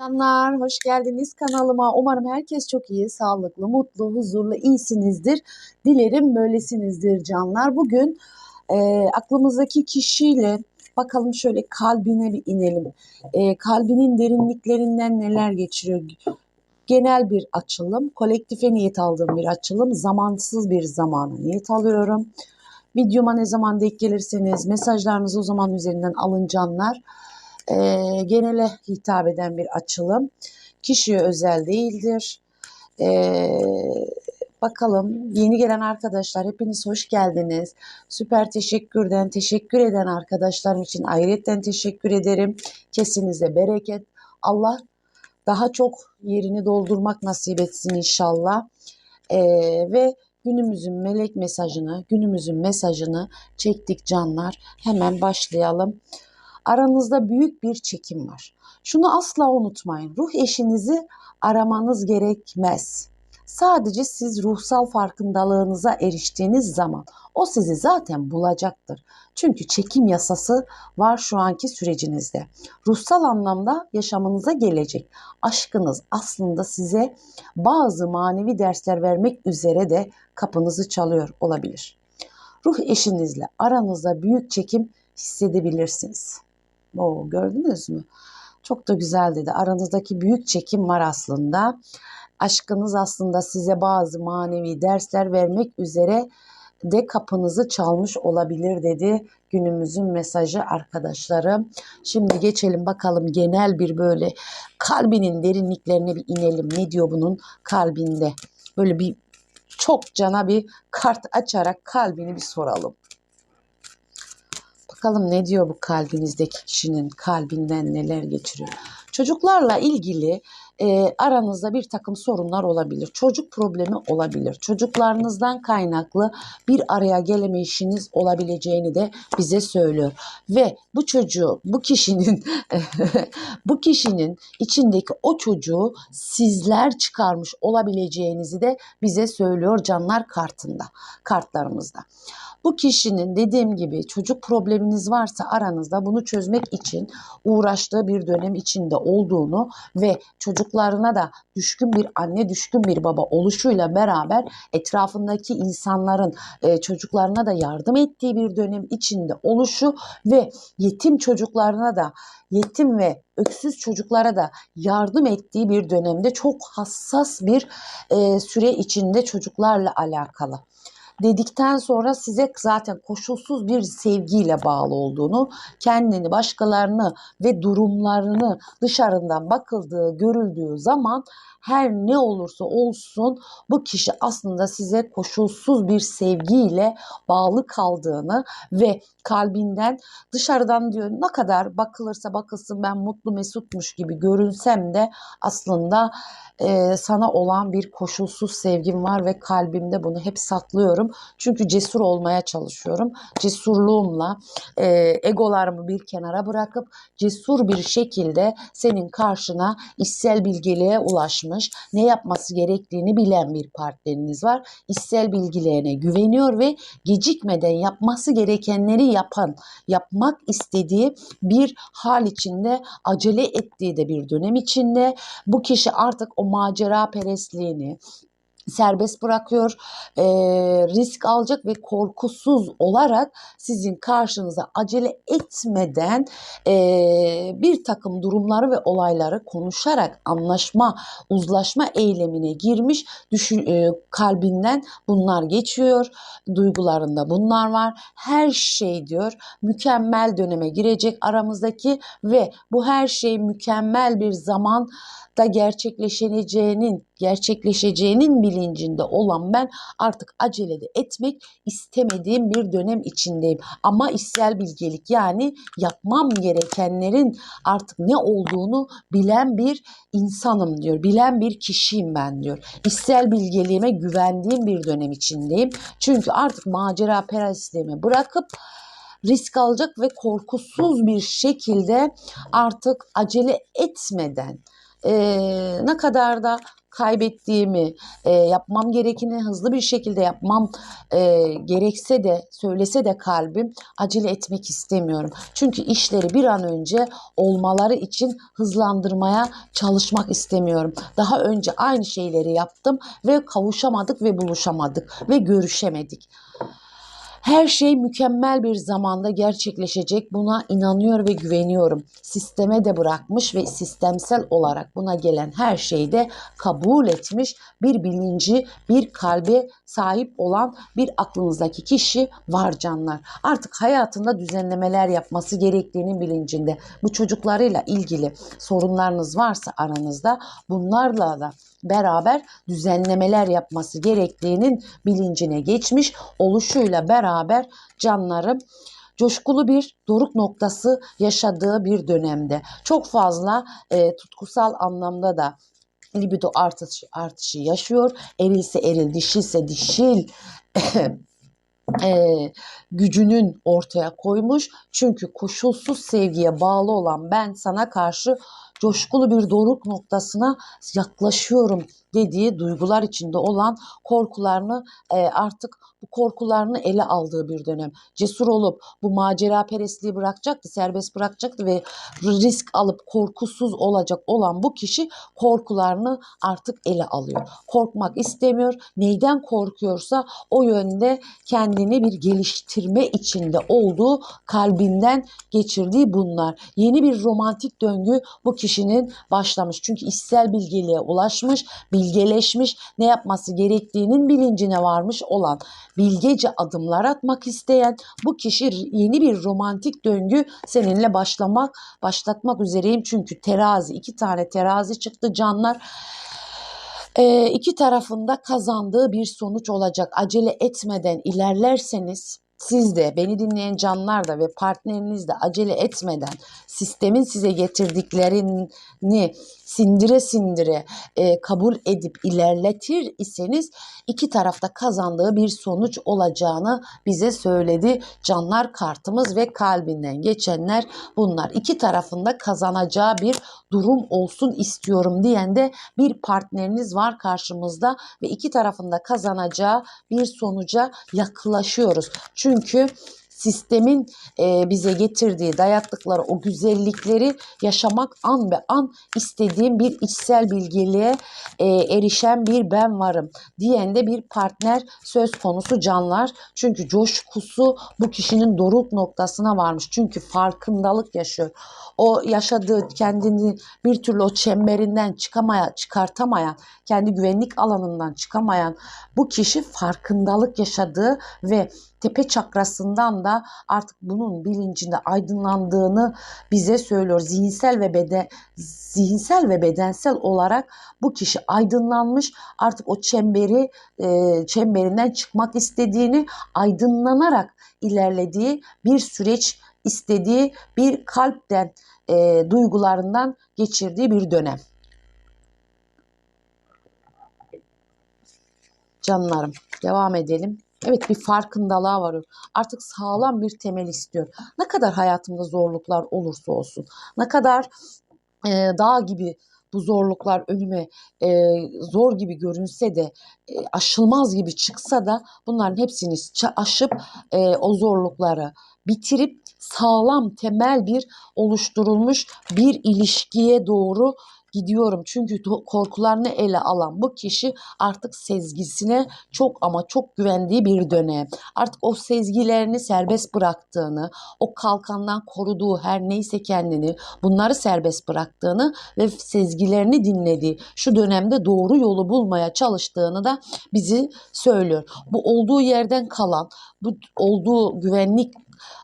Canlar, hoş geldiniz kanalıma. Umarım herkes çok iyi, sağlıklı, mutlu, huzurlu, iyisinizdir. Dilerim böylesinizdir canlar. Bugün e, aklımızdaki kişiyle bakalım şöyle kalbine bir inelim. E, kalbinin derinliklerinden neler geçiriyor? Genel bir açılım, kolektife niyet aldığım bir açılım, zamansız bir zamana niyet alıyorum. Videoma ne zaman denk gelirseniz mesajlarınızı o zaman üzerinden alın canlar e, genele hitap eden bir açılım. Kişiye özel değildir. E, bakalım yeni gelen arkadaşlar hepiniz hoş geldiniz. Süper teşekkürden teşekkür eden arkadaşlarım için ayrıyetten teşekkür ederim. Kesinize bereket. Allah daha çok yerini doldurmak nasip etsin inşallah. E, ve günümüzün melek mesajını, günümüzün mesajını çektik canlar. Hemen başlayalım aranızda büyük bir çekim var. Şunu asla unutmayın. Ruh eşinizi aramanız gerekmez. Sadece siz ruhsal farkındalığınıza eriştiğiniz zaman o sizi zaten bulacaktır. Çünkü çekim yasası var şu anki sürecinizde. Ruhsal anlamda yaşamınıza gelecek. Aşkınız aslında size bazı manevi dersler vermek üzere de kapınızı çalıyor olabilir. Ruh eşinizle aranızda büyük çekim hissedebilirsiniz. Oo, gördünüz mü? Çok da güzel dedi. Aranızdaki büyük çekim var aslında. Aşkınız aslında size bazı manevi dersler vermek üzere de kapınızı çalmış olabilir dedi günümüzün mesajı arkadaşlarım. Şimdi geçelim bakalım genel bir böyle kalbinin derinliklerine bir inelim. Ne diyor bunun kalbinde? Böyle bir çok cana bir kart açarak kalbini bir soralım. Bakalım ne diyor bu kalbinizdeki kişinin kalbinden neler geçiriyor. Çocuklarla ilgili e, aranızda bir takım sorunlar olabilir. Çocuk problemi olabilir. Çocuklarınızdan kaynaklı bir araya gelemeyişiniz olabileceğini de bize söylüyor. Ve bu çocuğu, bu kişinin bu kişinin içindeki o çocuğu sizler çıkarmış olabileceğinizi de bize söylüyor canlar kartında, kartlarımızda. Bu kişinin dediğim gibi çocuk probleminiz varsa aranızda bunu çözmek için uğraştığı bir dönem içinde olduğunu ve çocuklarına da düşkün bir anne, düşkün bir baba oluşuyla beraber etrafındaki insanların e, çocuklarına da yardım ettiği bir dönem içinde oluşu ve yetim çocuklarına da yetim ve öksüz çocuklara da yardım ettiği bir dönemde çok hassas bir e, süre içinde çocuklarla alakalı dedikten sonra size zaten koşulsuz bir sevgiyle bağlı olduğunu, kendini, başkalarını ve durumlarını dışarıdan bakıldığı, görüldüğü zaman her ne olursa olsun bu kişi aslında size koşulsuz bir sevgiyle bağlı kaldığını ve kalbinden dışarıdan diyor ne kadar bakılırsa bakılsın ben mutlu mesutmuş gibi görünsem de aslında e, sana olan bir koşulsuz sevgim var ve kalbimde bunu hep saklıyorum. Çünkü cesur olmaya çalışıyorum. Cesurluğumla e, egolarımı bir kenara bırakıp cesur bir şekilde senin karşına içsel bilgeliğe ulaşmış, ne yapması gerektiğini bilen bir partneriniz var. İçsel bilgilerine güveniyor ve gecikmeden yapması gerekenleri yapan, yapmak istediği bir hal içinde acele ettiği de bir dönem içinde bu kişi artık o macera perestliğini, serbest bırakıyor, e, risk alacak ve korkusuz olarak sizin karşınıza acele etmeden e, bir takım durumları ve olayları konuşarak anlaşma, uzlaşma eylemine girmiş düşün, e, kalbinden bunlar geçiyor, duygularında bunlar var. Her şey diyor mükemmel döneme girecek aramızdaki ve bu her şey mükemmel bir zaman da gerçekleşeceğinin gerçekleşeceğinin bilincinde olan ben artık acele de etmek istemediğim bir dönem içindeyim. Ama içsel bilgelik yani yapmam gerekenlerin artık ne olduğunu bilen bir insanım diyor. Bilen bir kişiyim ben diyor. İçsel bilgeliğime güvendiğim bir dönem içindeyim. Çünkü artık macera perestliğimi bırakıp risk alacak ve korkusuz bir şekilde artık acele etmeden eee, ne kadar da kaybettiğimi, eee, yapmam gerekeni hızlı bir şekilde yapmam eee, gerekse de söylese de kalbim acele etmek istemiyorum. Çünkü işleri bir an önce olmaları için hızlandırmaya çalışmak istemiyorum. Daha önce aynı şeyleri yaptım ve kavuşamadık ve buluşamadık ve görüşemedik. Her şey mükemmel bir zamanda gerçekleşecek. Buna inanıyor ve güveniyorum. Sisteme de bırakmış ve sistemsel olarak buna gelen her şeyi de kabul etmiş bir bilinci, bir kalbe sahip olan bir aklınızdaki kişi var canlar. Artık hayatında düzenlemeler yapması gerektiğinin bilincinde. Bu çocuklarıyla ilgili sorunlarınız varsa aranızda bunlarla da beraber düzenlemeler yapması gerektiğinin bilincine geçmiş oluşuyla beraber canlarım coşkulu bir doruk noktası yaşadığı bir dönemde. Çok fazla e, tutkusal anlamda da libido artışı, artışı yaşıyor. Erilse eril, dişilse dişil e, gücünün ortaya koymuş. Çünkü koşulsuz sevgiye bağlı olan ben sana karşı coşkulu bir doruk noktasına yaklaşıyorum dediği duygular içinde olan korkularını e, artık bu korkularını ele aldığı bir dönem. Cesur olup bu macera perestliği bırakacaktı, serbest bırakacaktı ve risk alıp korkusuz olacak olan bu kişi korkularını artık ele alıyor. Korkmak istemiyor. Neyden korkuyorsa o yönde kendini bir geliştirme içinde olduğu kalbinden geçirdiği bunlar. Yeni bir romantik döngü bu kişinin başlamış. Çünkü içsel bilgeliğe ulaşmış, bilgeleşmiş, ne yapması gerektiğinin bilincine varmış olan, bilgece adımlar atmak isteyen bu kişi yeni bir romantik döngü seninle başlamak, başlatmak üzereyim. Çünkü terazi, iki tane terazi çıktı canlar. Ee, iki tarafında kazandığı bir sonuç olacak. Acele etmeden ilerlerseniz siz de beni dinleyen canlar da ve partneriniz de acele etmeden sistemin size getirdiklerini sindire sindire e, kabul edip ilerletir iseniz iki tarafta kazandığı bir sonuç olacağını bize söyledi canlar kartımız ve kalbinden geçenler bunlar. iki tarafında kazanacağı bir durum olsun istiyorum diyen de bir partneriniz var karşımızda ve iki tarafında kazanacağı bir sonuca yaklaşıyoruz. Çünkü sistemin e, bize getirdiği dayattıkları o güzellikleri yaşamak an be an istediğim bir içsel bilgeliğe e, erişen bir ben varım diyen de bir partner söz konusu canlar. Çünkü coşkusu bu kişinin doruk noktasına varmış. Çünkü farkındalık yaşıyor. O yaşadığı kendini bir türlü o çemberinden çıkamaya, çıkartamayan, kendi güvenlik alanından çıkamayan bu kişi farkındalık yaşadığı ve tepe çakrasından da artık bunun bilincinde aydınlandığını bize söylüyor. Zihinsel ve beden zihinsel ve bedensel olarak bu kişi aydınlanmış. Artık o çemberi e, çemberinden çıkmak istediğini aydınlanarak ilerlediği bir süreç istediği bir kalpten e, duygularından geçirdiği bir dönem. Canlarım devam edelim. Evet bir farkındalığa varıyor. Artık sağlam bir temel istiyor. Ne kadar hayatımda zorluklar olursa olsun, ne kadar e, dağ gibi bu zorluklar önüme e, zor gibi görünse de e, aşılmaz gibi çıksa da bunların hepsini aşıp e, o zorlukları bitirip sağlam temel bir oluşturulmuş bir ilişkiye doğru gidiyorum. Çünkü korkularını ele alan bu kişi artık sezgisine çok ama çok güvendiği bir dönem. Artık o sezgilerini serbest bıraktığını, o kalkandan koruduğu her neyse kendini bunları serbest bıraktığını ve sezgilerini dinlediği şu dönemde doğru yolu bulmaya çalıştığını da bizi söylüyor. Bu olduğu yerden kalan, bu olduğu güvenlik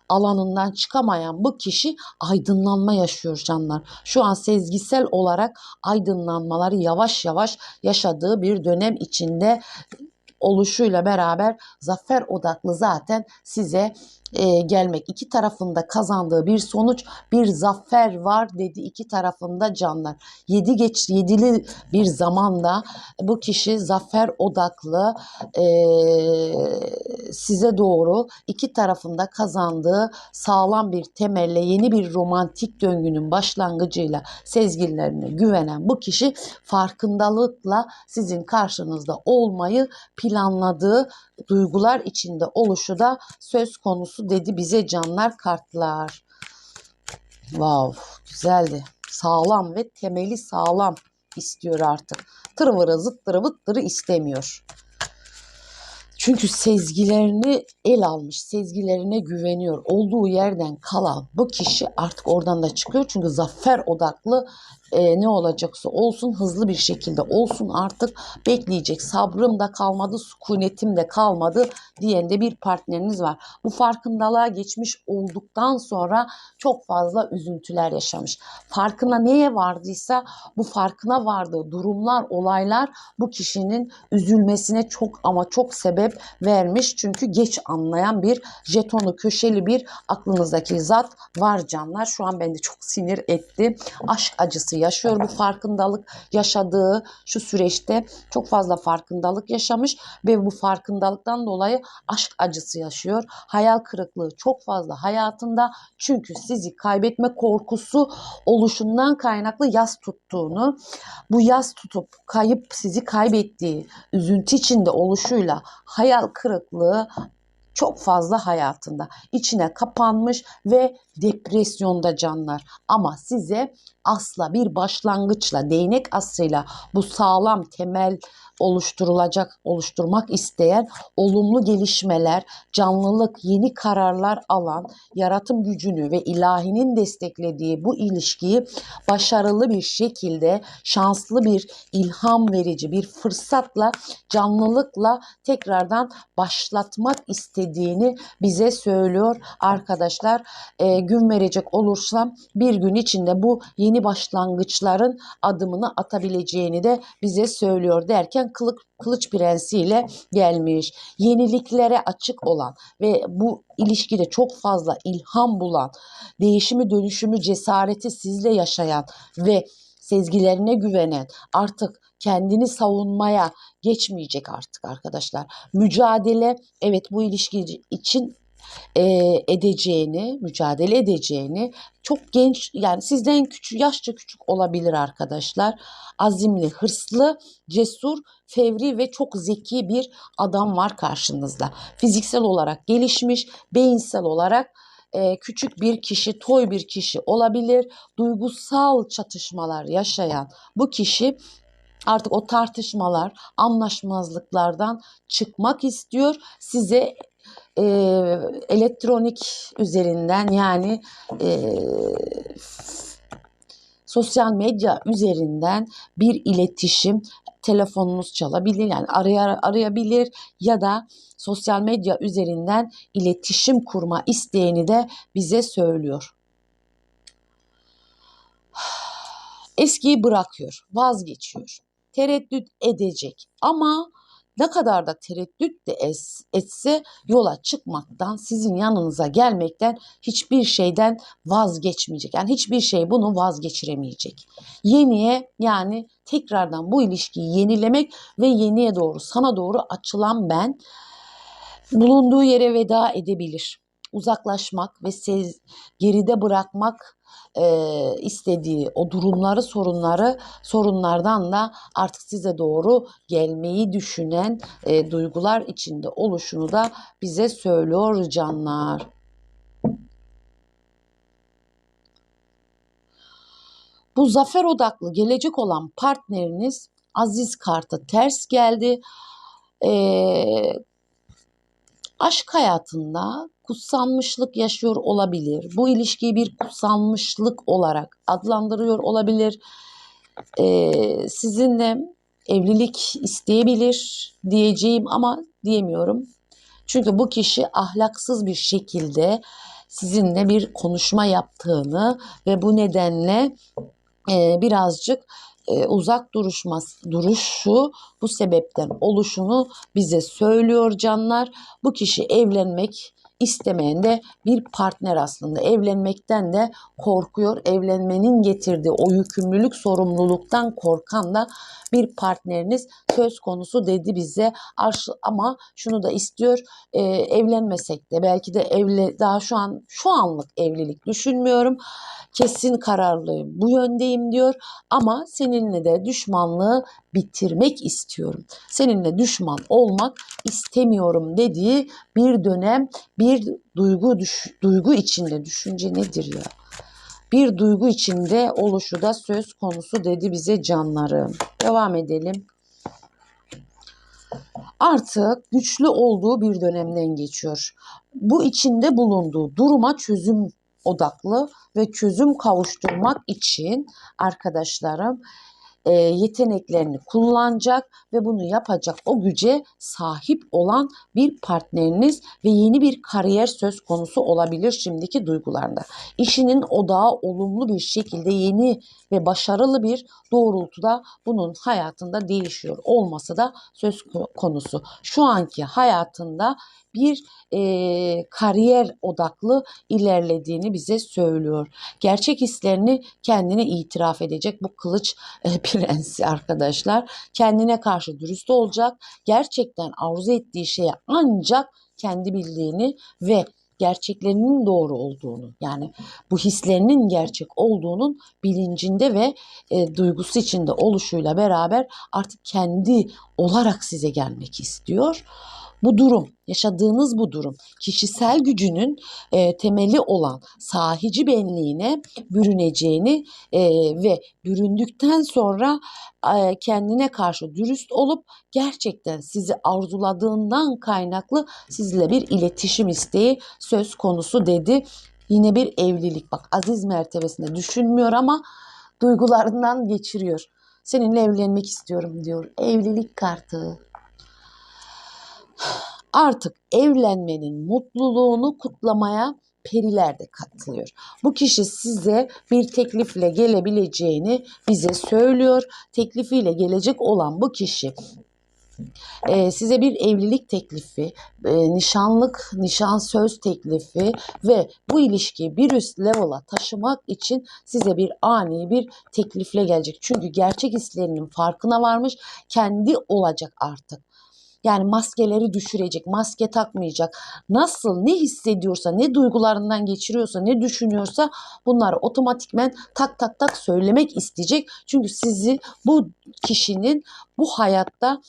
alanından çıkamayan bu kişi aydınlanma yaşıyor canlar. Şu an sezgisel olarak aydınlanmaları yavaş yavaş yaşadığı bir dönem içinde oluşuyla beraber zafer odaklı zaten size e, gelmek. iki tarafında kazandığı bir sonuç, bir zafer var dedi iki tarafında canlar. Yedi geç yedili bir zamanda bu kişi zafer odaklı e, size doğru iki tarafında kazandığı sağlam bir temelle yeni bir romantik döngünün başlangıcıyla sezgilerine güvenen bu kişi farkındalıkla sizin karşınızda olmayı planladığı duygular içinde oluşu da söz konusu dedi bize canlar kartlar. Wow, güzeldi. Sağlam ve temeli sağlam istiyor artık. Tırvırı zıttırı vıttırı istemiyor. Çünkü sezgilerini el almış, sezgilerine güveniyor. Olduğu yerden kalan bu kişi artık oradan da çıkıyor. Çünkü zafer odaklı e, ne olacaksa olsun hızlı bir şekilde olsun artık bekleyecek. Sabrım da kalmadı, sükunetim de kalmadı diyen de bir partneriniz var. Bu farkındalığa geçmiş olduktan sonra çok fazla üzüntüler yaşamış. Farkına neye vardıysa bu farkına vardığı durumlar, olaylar bu kişinin üzülmesine çok ama çok sebep vermiş. Çünkü geç anlayan bir jetonu köşeli bir aklınızdaki zat var canlar. Şu an beni çok sinir etti. Aşk acısı yaşıyor bu farkındalık yaşadığı şu süreçte çok fazla farkındalık yaşamış ve bu farkındalıktan dolayı aşk acısı yaşıyor. Hayal kırıklığı çok fazla hayatında çünkü sizi kaybetme korkusu oluşundan kaynaklı yas tuttuğunu, bu yas tutup kayıp sizi kaybettiği üzüntü içinde oluşuyla hayal kırıklığı çok fazla hayatında içine kapanmış ve depresyonda canlar ama size asla bir başlangıçla değnek asıyla bu sağlam temel oluşturulacak oluşturmak isteyen olumlu gelişmeler canlılık yeni kararlar alan yaratım gücünü ve ilahinin desteklediği bu ilişkiyi başarılı bir şekilde şanslı bir ilham verici bir fırsatla canlılıkla tekrardan başlatmak istediğini bize söylüyor arkadaşlar. E, gün verecek olursam bir gün içinde bu yeni başlangıçların adımını atabileceğini de bize söylüyor derken kılık Kılıç Prensi ile gelmiş. Yeniliklere açık olan ve bu ilişkide çok fazla ilham bulan, değişimi dönüşümü cesareti sizle yaşayan ve sezgilerine güvenen, artık kendini savunmaya geçmeyecek artık arkadaşlar. Mücadele evet bu ilişki için e, edeceğini, mücadele edeceğini çok genç yani sizden küçük yaşça küçük olabilir arkadaşlar. Azimli, hırslı, cesur, fevri ve çok zeki bir adam var karşınızda. Fiziksel olarak gelişmiş, beyinsel olarak küçük bir kişi, toy bir kişi olabilir. Duygusal çatışmalar yaşayan bu kişi artık o tartışmalar, anlaşmazlıklardan çıkmak istiyor. Size e, elektronik üzerinden yani e, sosyal medya üzerinden bir iletişim telefonunuz çalabilir yani araya, arayabilir ya da sosyal medya üzerinden iletişim kurma isteğini de bize söylüyor. Eskiyi bırakıyor, vazgeçiyor, tereddüt edecek ama ne kadar da tereddüt de etse yola çıkmaktan, sizin yanınıza gelmekten hiçbir şeyden vazgeçmeyecek. Yani hiçbir şey bunu vazgeçiremeyecek. Yeniye yani tekrardan bu ilişkiyi yenilemek ve yeniye doğru, sana doğru açılan ben bulunduğu yere veda edebilir. Uzaklaşmak ve sez, geride bırakmak e, istediği o durumları, sorunları, sorunlardan da artık size doğru gelmeyi düşünen e, duygular içinde oluşunu da bize söylüyor canlar. Bu zafer odaklı gelecek olan partneriniz Aziz kartı ters geldi. Ee, aşk hayatında kutsanmışlık yaşıyor olabilir. Bu ilişkiyi bir kutsanmışlık olarak adlandırıyor olabilir. Ee, sizinle evlilik isteyebilir diyeceğim ama diyemiyorum. Çünkü bu kişi ahlaksız bir şekilde sizinle bir konuşma yaptığını ve bu nedenle e, birazcık e, uzak duruşması, duruşu bu sebepten oluşunu bize söylüyor canlar. Bu kişi evlenmek istemeyen de bir partner aslında. Evlenmekten de korkuyor. Evlenmenin getirdiği o yükümlülük sorumluluktan korkan da bir partneriniz söz konusu dedi bize. Ama şunu da istiyor e, evlenmesek de belki de evli daha şu an şu anlık evlilik düşünmüyorum. Kesin kararlıyım. Bu yöndeyim diyor ama seninle de düşmanlığı bitirmek istiyorum. Seninle düşman olmak istemiyorum dediği bir dönem bir duygu düş, duygu içinde düşünce nedir ya? Bir duygu içinde oluşu da söz konusu dedi bize canlarım. Devam edelim. Artık güçlü olduğu bir dönemden geçiyor. Bu içinde bulunduğu duruma çözüm odaklı ve çözüm kavuşturmak için arkadaşlarım e, yeteneklerini kullanacak ve bunu yapacak o güce sahip olan bir partneriniz ve yeni bir kariyer söz konusu olabilir şimdiki duygularında. İşinin odağı olumlu bir şekilde yeni ve başarılı bir doğrultuda bunun hayatında değişiyor olması da söz konusu. Şu anki hayatında bir e, kariyer odaklı ilerlediğini bize söylüyor. Gerçek hislerini kendine itiraf edecek bu kılıç e, prensi arkadaşlar. Kendine karşı dürüst olacak. Gerçekten arzu ettiği şeye ancak kendi bildiğini ve gerçeklerinin doğru olduğunu yani bu hislerinin gerçek olduğunun bilincinde ve e, duygusu içinde oluşuyla beraber artık kendi olarak size gelmek istiyor. Bu durum, yaşadığınız bu durum kişisel gücünün e, temeli olan sahici benliğine bürüneceğini e, ve büründükten sonra e, kendine karşı dürüst olup gerçekten sizi arzuladığından kaynaklı sizle bir iletişim isteği söz konusu dedi. Yine bir evlilik bak aziz mertebesinde düşünmüyor ama duygularından geçiriyor. Seninle evlenmek istiyorum diyor. Evlilik kartı artık evlenmenin mutluluğunu kutlamaya periler de katılıyor. Bu kişi size bir teklifle gelebileceğini bize söylüyor. Teklifiyle gelecek olan bu kişi e, size bir evlilik teklifi, e, nişanlık, nişan söz teklifi ve bu ilişkiyi bir üst level'a taşımak için size bir ani bir teklifle gelecek. Çünkü gerçek hislerinin farkına varmış, kendi olacak artık. Yani maskeleri düşürecek, maske takmayacak. Nasıl, ne hissediyorsa, ne duygularından geçiriyorsa, ne düşünüyorsa bunları otomatikmen tak tak tak söylemek isteyecek. Çünkü sizi bu kişinin bu hayatta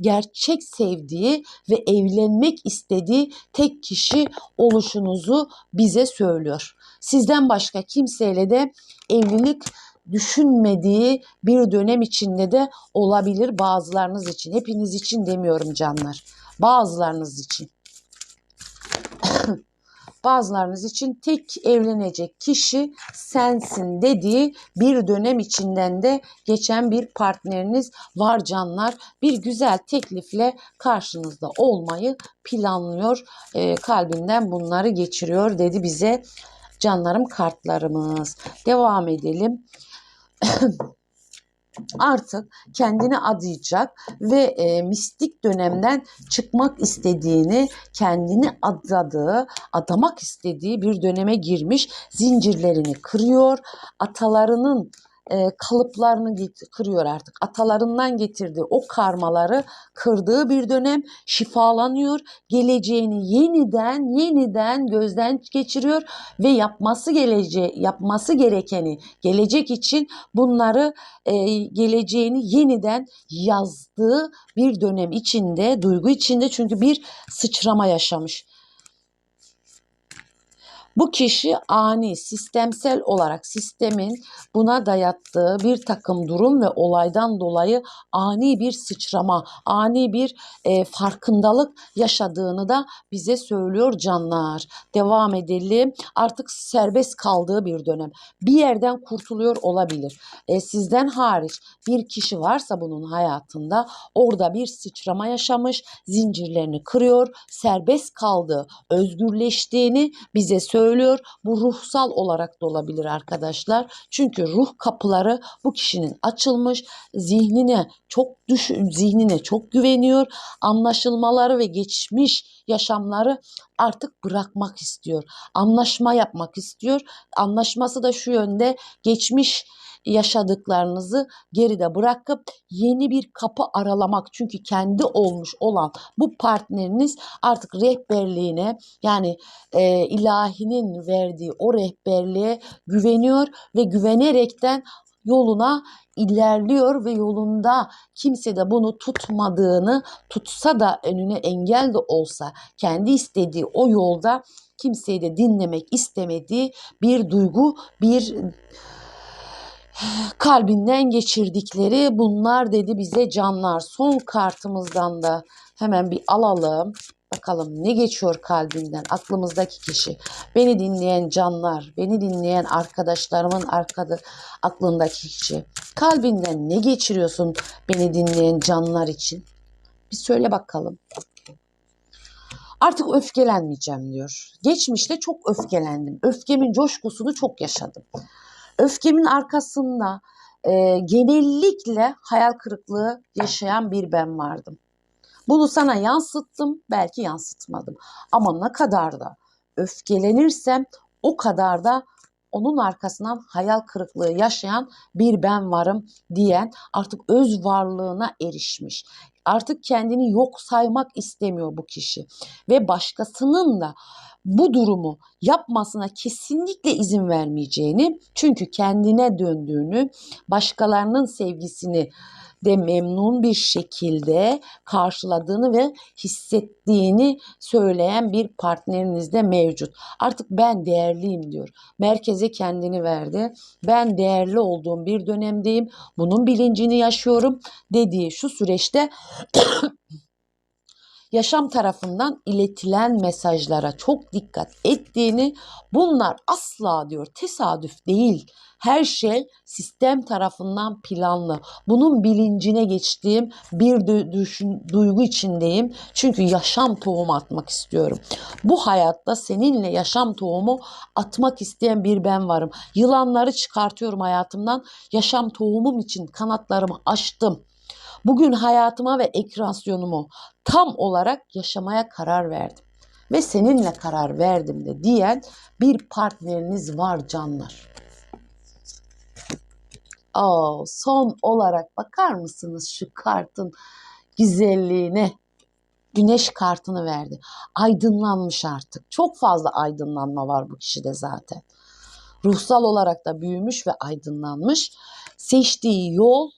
gerçek sevdiği ve evlenmek istediği tek kişi oluşunuzu bize söylüyor. Sizden başka kimseyle de evlilik düşünmediği bir dönem içinde de olabilir bazılarınız için. Hepiniz için demiyorum canlar. Bazılarınız için. Bazılarınız için tek evlenecek kişi sensin dediği bir dönem içinden de geçen bir partneriniz var canlar. Bir güzel teklifle karşınızda olmayı planlıyor. E, kalbinden bunları geçiriyor dedi bize canlarım kartlarımız. Devam edelim. artık kendini adayacak ve e, mistik dönemden çıkmak istediğini, kendini adadığı, adamak istediği bir döneme girmiş, zincirlerini kırıyor, atalarının e, kalıplarını kırıyor artık. Atalarından getirdiği o karmaları kırdığı bir dönem şifalanıyor. Geleceğini yeniden yeniden gözden geçiriyor ve yapması geleceği yapması gerekeni gelecek için bunları e, geleceğini yeniden yazdığı bir dönem içinde, duygu içinde çünkü bir sıçrama yaşamış. Bu kişi ani, sistemsel olarak sistemin buna dayattığı bir takım durum ve olaydan dolayı ani bir sıçrama, ani bir e, farkındalık yaşadığını da bize söylüyor canlar. Devam edelim. Artık serbest kaldığı bir dönem. Bir yerden kurtuluyor olabilir. E, sizden hariç bir kişi varsa bunun hayatında orada bir sıçrama yaşamış, zincirlerini kırıyor, serbest kaldığı, özgürleştiğini bize söylüyor söylüyor. Bu ruhsal olarak da olabilir arkadaşlar. Çünkü ruh kapıları bu kişinin açılmış. Zihnine çok düş zihnine çok güveniyor. Anlaşılmaları ve geçmiş yaşamları artık bırakmak istiyor. Anlaşma yapmak istiyor. Anlaşması da şu yönde geçmiş yaşadıklarınızı geride bırakıp yeni bir kapı aralamak. Çünkü kendi olmuş olan bu partneriniz artık rehberliğine yani e, ilahinin verdiği o rehberliğe güveniyor ve güvenerekten yoluna ilerliyor ve yolunda kimse de bunu tutmadığını tutsa da önüne engel de olsa kendi istediği o yolda kimseyi de dinlemek istemediği bir duygu, bir kalbinden geçirdikleri bunlar dedi bize canlar. Son kartımızdan da hemen bir alalım. Bakalım ne geçiyor kalbinden aklımızdaki kişi. Beni dinleyen canlar, beni dinleyen arkadaşlarımın arkada aklındaki kişi. Kalbinden ne geçiriyorsun beni dinleyen canlar için? Bir söyle bakalım. Artık öfkelenmeyeceğim diyor. Geçmişte çok öfkelendim. Öfkemin coşkusunu çok yaşadım. Öfkemin arkasında e, genellikle hayal kırıklığı yaşayan bir ben vardım. Bunu sana yansıttım, belki yansıtmadım. Ama ne kadar da öfkelenirsem o kadar da onun arkasından hayal kırıklığı yaşayan bir ben varım diyen artık öz varlığına erişmiş. Artık kendini yok saymak istemiyor bu kişi ve başkasının da bu durumu yapmasına kesinlikle izin vermeyeceğini çünkü kendine döndüğünü, başkalarının sevgisini de memnun bir şekilde karşıladığını ve hissettiğini söyleyen bir partneriniz de mevcut. Artık ben değerliyim diyor. Merkeze kendini verdi. Ben değerli olduğum bir dönemdeyim. Bunun bilincini yaşıyorum dediği şu süreçte yaşam tarafından iletilen mesajlara çok dikkat ettiğini, bunlar asla diyor tesadüf değil. Her şey sistem tarafından planlı. Bunun bilincine geçtiğim bir düşün, duygu içindeyim. Çünkü yaşam tohumu atmak istiyorum. Bu hayatta seninle yaşam tohumu atmak isteyen bir ben varım. Yılanları çıkartıyorum hayatımdan. Yaşam tohumum için kanatlarımı açtım. Bugün hayatıma ve ekransiyonumu tam olarak yaşamaya karar verdim. Ve seninle karar verdim de diyen bir partneriniz var canlar. Aa, son olarak bakar mısınız şu kartın güzelliğine? Güneş kartını verdi. Aydınlanmış artık. Çok fazla aydınlanma var bu kişide zaten. Ruhsal olarak da büyümüş ve aydınlanmış. Seçtiği yol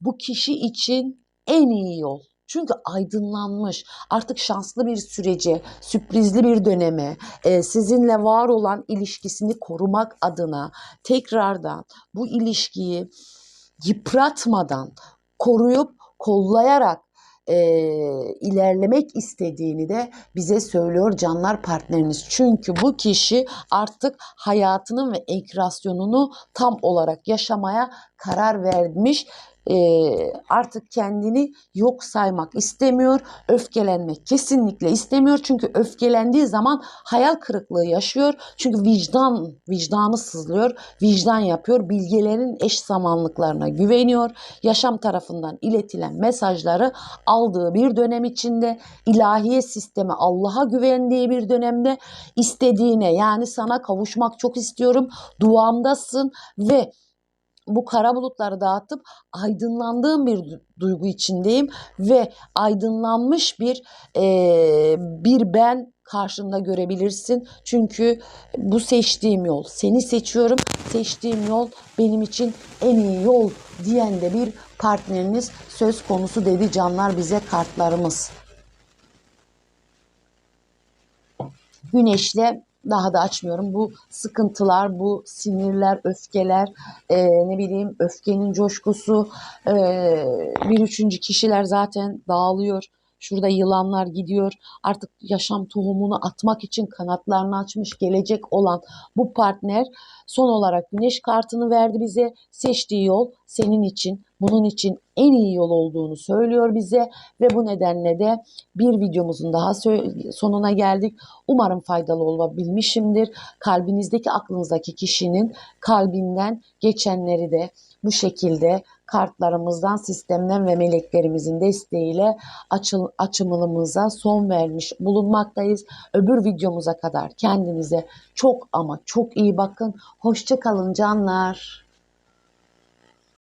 bu kişi için en iyi yol. Çünkü aydınlanmış, artık şanslı bir sürece, sürprizli bir döneme, e, sizinle var olan ilişkisini korumak adına tekrardan bu ilişkiyi yıpratmadan, koruyup kollayarak e, ilerlemek istediğini de bize söylüyor canlar partneriniz. Çünkü bu kişi artık hayatının ve enkrasyonunu tam olarak yaşamaya karar vermiş e, artık kendini yok saymak istemiyor, öfkelenmek kesinlikle istemiyor. Çünkü öfkelendiği zaman hayal kırıklığı yaşıyor. Çünkü vicdan, vicdanı sızlıyor, vicdan yapıyor. Bilgelerin eş zamanlıklarına güveniyor. Yaşam tarafından iletilen mesajları aldığı bir dönem içinde ilahiye sistemi Allah'a güvendiği bir dönemde istediğine yani sana kavuşmak çok istiyorum. Duamdasın ve bu kara bulutları dağıtıp aydınlandığım bir duygu içindeyim ve aydınlanmış bir e, bir ben karşında görebilirsin. Çünkü bu seçtiğim yol. Seni seçiyorum. Seçtiğim yol benim için en iyi yol diyen de bir partneriniz söz konusu dedi canlar bize kartlarımız. Güneşle daha da açmıyorum. Bu sıkıntılar, bu sinirler, öfkeler, e, ne bileyim öfkenin coşkusu, e, bir üçüncü kişiler zaten dağılıyor. Şurada yılanlar gidiyor. Artık yaşam tohumunu atmak için kanatlarını açmış gelecek olan bu partner son olarak güneş kartını verdi bize. Seçtiği yol senin için, bunun için en iyi yol olduğunu söylüyor bize ve bu nedenle de bir videomuzun daha sonuna geldik. Umarım faydalı olabilmişimdir. Kalbinizdeki aklınızdaki kişinin kalbinden geçenleri de bu şekilde kartlarımızdan, sistemden ve meleklerimizin desteğiyle açıl, açımlımıza son vermiş bulunmaktayız. Öbür videomuza kadar kendinize çok ama çok iyi bakın. Hoşça kalın canlar.